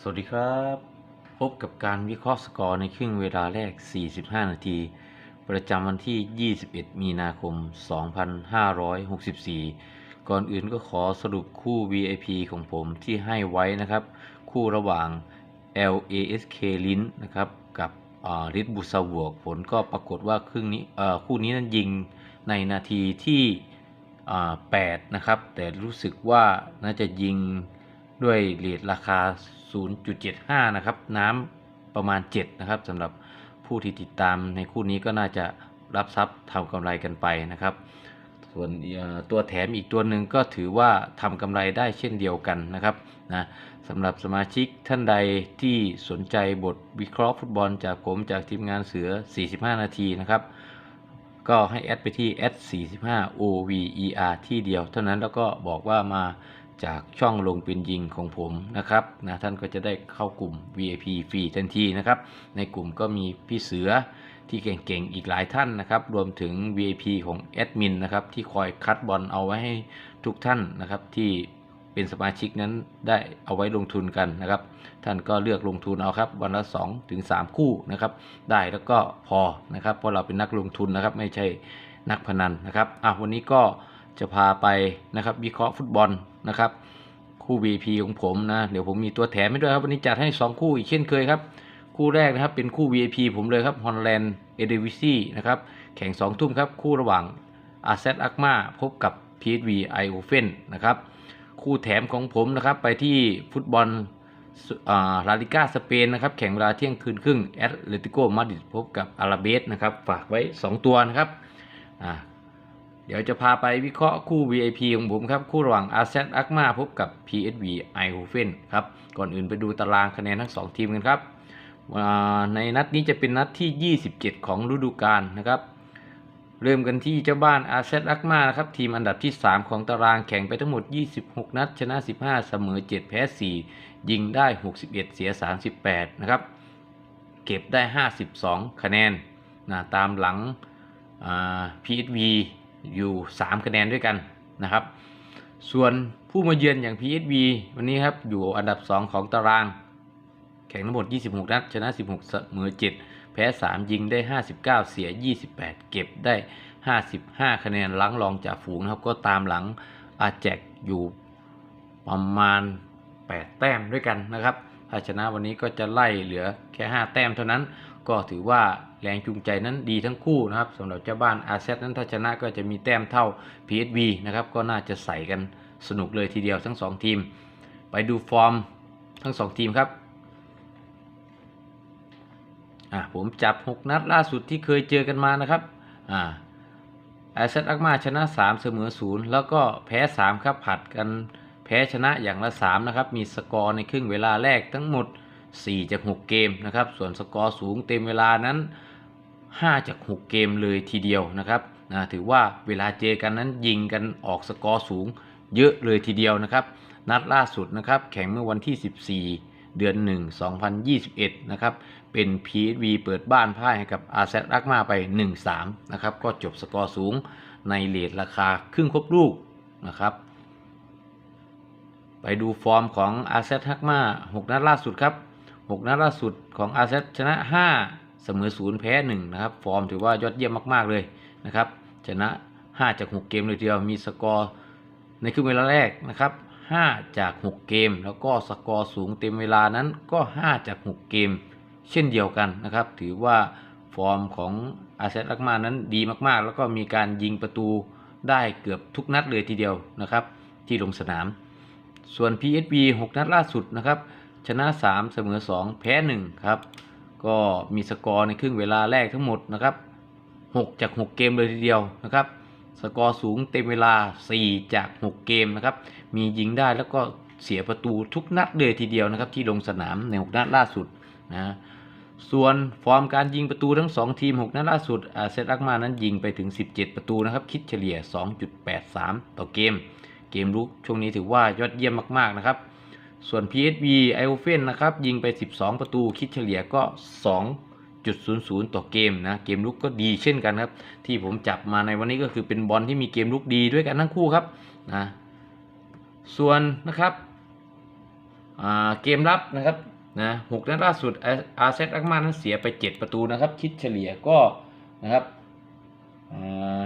สวัสดีครับ พบกับการวิเคราะห์สกอร์ในครึ่งเวลาแรก 45 นาที ประจำวันที่ 21 มีนาคม 2564 ก่อนอื่นก็ขอสรุปคู่ VIP ของผมที่ให้ไว้นะครับ คู่ระหว่าง LASK ลิ้นนะครับกับริดบุษาวกผลก็ปรากฏว่าครึ่งนี้คู่นี้นั้นยิงในนาทีที่ 8 นะครับ แต่รู้สึกว่าน่าจะยิงด้วยเรทราคา 0.75 นะครับ น้ำประมาณ 7 นะครับสำหรับผู้ที่ติดตามในคู่นี้ก็น่าจะรับทรัพย์ทำกำไรกันไปนะครับ ส่วนตัวแถมอีกตัวหนึ่งก็ถือว่าทำกำไรได้เช่นเดียวกันนะครับนะสำหรับสมาชิกท่านใดที่สนใจบทวิเคราะห์ฟุตบอลจากผมจากทีมงานเสือ 45 นาทีนะครับ ก็ให้แอดไปที่ s 45 over ที่เดียว เท่านั้นแล้วก็บอกว่ามา จากช่องลงเป็นยิงของผมนะครับนะท่านก็จะได้เข้ากลุ่ม VIP ฟรีทันทีนะครับในกลุ่มก็มีพี่เสือที่เก่งๆอีกหลายท่านนะครับรวมถึง VIP ของแอดมินนะครับที่คอยคัดบอลเอาไว้ให้ทุกท่านนะครับที่เป็นสมาชิกนั้นได้เอาไว้ลงทุนกันนะครับ ท่านก็เลือกลงทุนเอาครับวันละ2ถึง3คู่นะครับได้แล้วก็พอนะครับเพราะเราเป็นนักลงทุนนะครับไม่ใช่นักพนันนะครับอะวันนี้ก็ จะพาไปนะครับวิเคราะห์ฟุตบอลนะครับ คู่ VP ของผมนะ เดี๋ยวผมมีตัวแถมให้ด้วยครับ วันนี้จัดให้ 2 คู่อีกเช่นเคยครับ คู่แรกนะครับเป็นคู่ VIP ผมเลยครับฮอลแลนด์เอเดวิซีนะครับแข่ง 2 ทุ่มครับ คู่ระหว่างอาเซตอักมาพบกับ PSV ไอโอเฟนนะครับคู่แถมของผมนะครับไปที่ฟุตบอลลาลิก้าสเปนนะครับแข่งเวลาเที่ยงคืนครึ่งแอตเลติโกมาดริดพบกับอาราเบสนะครับฝากไว้ 2 ตัวนะครับอ่า เดี๋ยวจะพาไปวิเคราะห์คู่ VIP ของผมครับ คู่ระหว่างอาเซตอักมาพบกับ PSV ไอโอเฟนครับ ก่อนอื่นไปดูตารางคะแนนทั้ง 2 ทีมกันครับ ในนัดนี้จะเป็นนัดที่ 27 ของฤดูกาลนะครับ เริ่มกันที่เจ้าบ้านอาเซตอักมานะครับ ทีมอันดับที่ 3 ของตารางแข่งไปทั้งหมด 26 นัด ชนะ 15 เสมอ 7 แพ้ 4 ยิงได้ 61 เสีย 38 นะครับ เก็บได้ 52 คะแนนนะตามหลัง PSV อยู่ 3 คะแนนด้วยกันนะครับ ส่วนผู้มาเยือนอย่าง PSV วันนี้ครับอยู่อันดับ 2 ของตาราง แข่งทั้งหมด 26 นัด ชนะ 16 เสมอ 7 แพ้ 3 ยิงได้ 59 เสีย 28 เก็บได้ 55 คะแนนล้างรองจากฝูงนะครับ ก็ตามหลังอาแจกอยู่ประมาณ 8 แต้มด้วยกันนะครับ ถ้าชนะวันนี้ก็จะไล่เหลือแค่ 5 แต้มเท่านั้น ก็ถือว่าแรงจูงใจนั้นดีทั้งคู่นะครับสำหรับเจ้าบ้านอาเซนั้นถ้าชนะก็จะมีแต้มเท่า PSV นะครับก็น่าจะใส่กันสนุกเลยทีเดียวทั้ง 2 ทีม ไปดูฟอร์มทั้ง 2 ทีมครับอะผมจับ 6 นัดล่าสุดที่เคยเจอกันมานะครับอ่าไอเซตอักมาชนะ 3 เสมอ 0 แล้วก็แพ้ 3 ครับผัดกันแพ้ชนะอย่างละ 3 นะครับ มีสกอร์ในครึ่งเวลาแรกทั้งหมด 4 จาก 6 เกมนะครับ ส่วนสกอร์สูงเต็มเวลานั้น 5 จาก 6 เกมเลยทีเดียวนะครับนะถือว่าเวลาเจอกันนั้นยิงกันออกสกอร์สูงเยอะเลยทีเดียวนะครับ นัดล่าสุดนะครับ แข่งเมื่อวันที่ 14 เดือน 1 2021 นะครับ เป็น PSV เปิดบ้านพ่ายให้กับอาเซตรักมาไป 1-3 นะครับ ก็จบสกอร์สูงในเลทราคาครึ่งครบลูกนะครับ ไปดูฟอร์มของอาเซตฮักมา 6 นัดล่าสุดครับ 6นัดล่าสุดของอาเซตชนะ 5 เสมอ 0 แพ้ 1 นะครับ ฟอร์มถือว่ายอดเยี่ยมมาก ๆ เลยนะครับ ชนะ 5 จาก 6 เกมเลยทีเดียว มีสกอร์ในครึ่งเวลาแรกนะครับ 5 จาก 6 เกม แล้วก็สกอร์สูงเต็มเวลานั้นก็ 5 จาก 6 เกม เช่นเดียวกันนะครับ ถือว่าฟอร์มของอาเซตลักมานั้นดีมากๆ แล้วก็มีการยิงประตูได้เกือบทุกนัดเลยทีเดียวนะครับ ที่ลงสนาม ส่วน PSV 6 นัดล่าสุดนะครับ ชนะ 3 เสมอ 2 แพ้ 1 ครับ ก็มีสกอร์ในครึ่งเวลาแรกทั้งหมดนะครับ 6 จาก 6 เกมเลยทีเดียวนะครับ สกอร์สูงเต็มเวลา 4 จาก 6 เกมนะครับ มียิงได้แล้วก็เสียประตูทุกนัดเลยทีเดียวนะครับ ที่ลงสนามใน 6 นัดล่าสุดนะส่วนฟอร์มการยิงประตูทั้ง 2 ทีม 6 นัดล่าสุดอาเซตอักมานั้นยิงไปถึง 17 ประตูนะครับ คิดเฉลี่ย 2.83 ต่อเกม เกมลุกช่วงนี้ถือว่ายอดเยี่ยมมากๆนะครับ ส่วน PSV ไอโอเฟนนะครับยิงไป 12 ประตูคิดเฉลี่ยก็ 2.00 ต่อเกมนะเกมลุกก็ดีเช่นกันครับ ที่ผมจับมาในวันนี้ก็คือเป็นบอลที่มีเกมลุกดีด้วยกันทั้งคู่ครับนะส่วนนะครับเกมรับนะครับนะหกนัดล่าสุดอาเซตอักมานั้นเสียไป 7 ประตูนะครับ คิดเฉลี่ยก็นะครับอ่า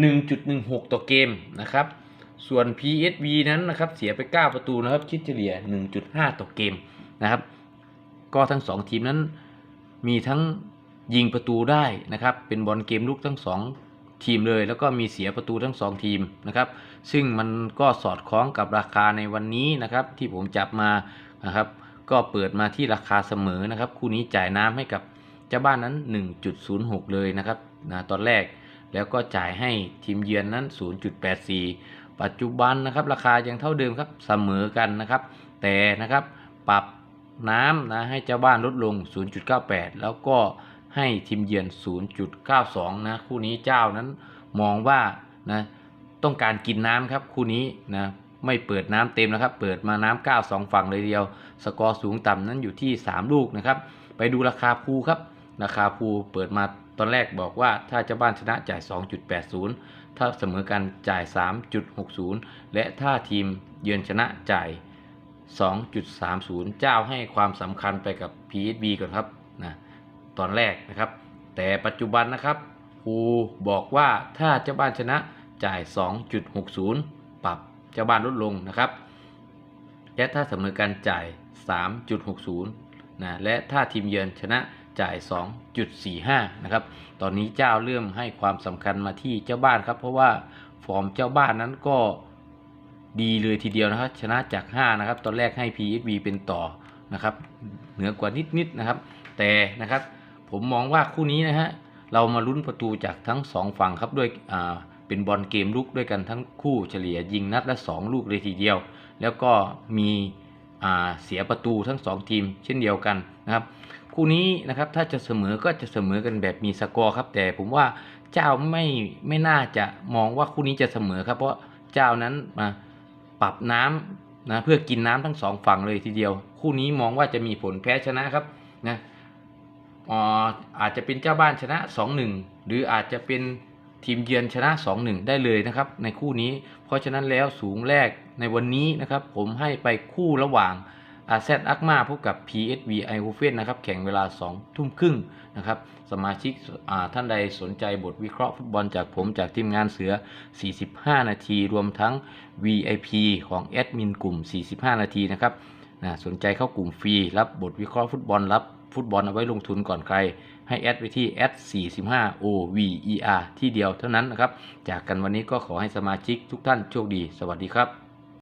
1.16 ต่อเกมนะครับ ส่วน PSV นั้นนะครับเสียไป 9 ประตูนะครับคิดเฉลี่ย 1.5 ต่อเกมนะครับ ก็ทั้ง 2 ทีมนั้นมีทั้งยิงประตูได้นะครับ เป็นบอลเกมลุกทั้ง 2 ทีมเลย แล้วก็มีเสียประตูทั้ง 2 ทีมนะครับ ซึ่งมันก็สอดคล้องกับราคาในวันนี้นะครับ ที่ผมจับมานะครับ ก็เปิดมาที่ราคาเสมอนะครับ คู่นี้จ่ายน้ำให้กับเจ้าบ้านนั้น 1.06 เลยนะครับนะตอนแรกแล้วก็จ่ายให้ทีมเยือนนั้น 0.84 ปัจจุบันนะครับราคายังเท่าเดิมครับเสมอกันนะครับ แต่นะครับปรับน้ำนะให้เจ้าบ้านลดลง 0.98 แล้วก็ให้ทีมเยือน 0.92 นะคู่นี้เจ้านั้นมองว่านะต้องการกินน้ำครับคู่นี้นะไม่เปิดน้ำเต็มนะครับ เปิดมาน้ำ9 2 ฝั่งเลยเดียว สกอร์สูงต่ำนั้นอยู่ที่ 3 ลูกนะครับ ไปดูราคาภูครับ ราคาภูเปิดมาตอนแรกบอกว่าถ้าเจ้าบ้านชนะจ่าย 2.80 ถ้าเสมอกันจ่าย 3.60 และถ้าทีมเยือนชนะจ่าย 2.30 เจ้าให้ความสำคัญไปกับ PSB ก่อนครับนะตอนแรกนะครับ แต่ปัจจุบันนะครับภูบอกว่าถ้าเจ้าบ้านชนะจ่าย 2.60 ปรับเจ้าบ้านลดลงนะครับและถ้าเสมอกันจ่าย 3.60นะและถ้าทีมเยือนชนะ จ่าย 2.45 นะครับ ตอนนี้เจ้าเริ่มให้ความสำคัญมาที่เจ้าบ้านครับ เพราะว่าฟอร์มเจ้าบ้านนั้นก็ดีเลยทีเดียวนะครับ ชนะจาก 5 นะครับ ตอนแรกให้ PSV เป็นต่อนะครับ เหนือกว่านิดๆนะครับ แต่นะครับผมมองว่าคู่นี้นะฮะเรามาลุ้นประตูจากทั้ง 2 ฝั่งครับด้วยอ่าเป็นบอลเกมลุกด้วยกันทั้งคู่เฉลี่ยยิงนัดละ 2 ลูกเลยทีเดียว แล้วก็มีเสียประตูทั้ง 2 ทีมเช่นเดียวกันนะครับ คู่นี้นะครับถ้าจะเสมอก็จะเสมอกันแบบมีสกอร์ครับ แต่ผมว่าเจ้าไม่ไม่น่าจะมองว่าคู่นี้จะเสมอครับ เพราะเจ้านั้นมาปรับน้ำนะเพื่อกินน้ำทั้งสองฝั่งเลยทีเดียว คู่นี้มองว่าจะมีผลแพ้ชนะครับนะอ่าอาจจะเป็นเจ้าบ้านชนะ 2-1 หรืออาจจะเป็นทีมเยือนชนะ 2-1 ได้เลยนะครับ ในคู่นี้ เพราะฉะนั้นแล้วสูงแรกในวันนี้นะครับ ผมให้ไปคู่ระหว่าง อาแซดอักมาพบกับ PSV ไอโฮเฟนนะครับแข่งเวลา 2 ทุ่มครึ่งนะครับสมาชิกท่านใดสนใจบทวิเคราะห์ฟุตบอลจากผมจากทีมงานเสือ 45 นาที รวมทั้ง VIP ของแอดมินกลุ่ม 45 นาทีนะครับนะสนใจเข้ากลุ่มฟรี รับบทวิเคราะห์ฟุตบอลรับฟุตบอลเอาไว้ลงทุนก่อนใคร ให้แอดไปที่แอด45 OVER ที่เดียวเท่านั้นนะครับ จากกันวันนี้ก็ขอให้สมาชิกทุกท่านโชคดี สวัสดีครับ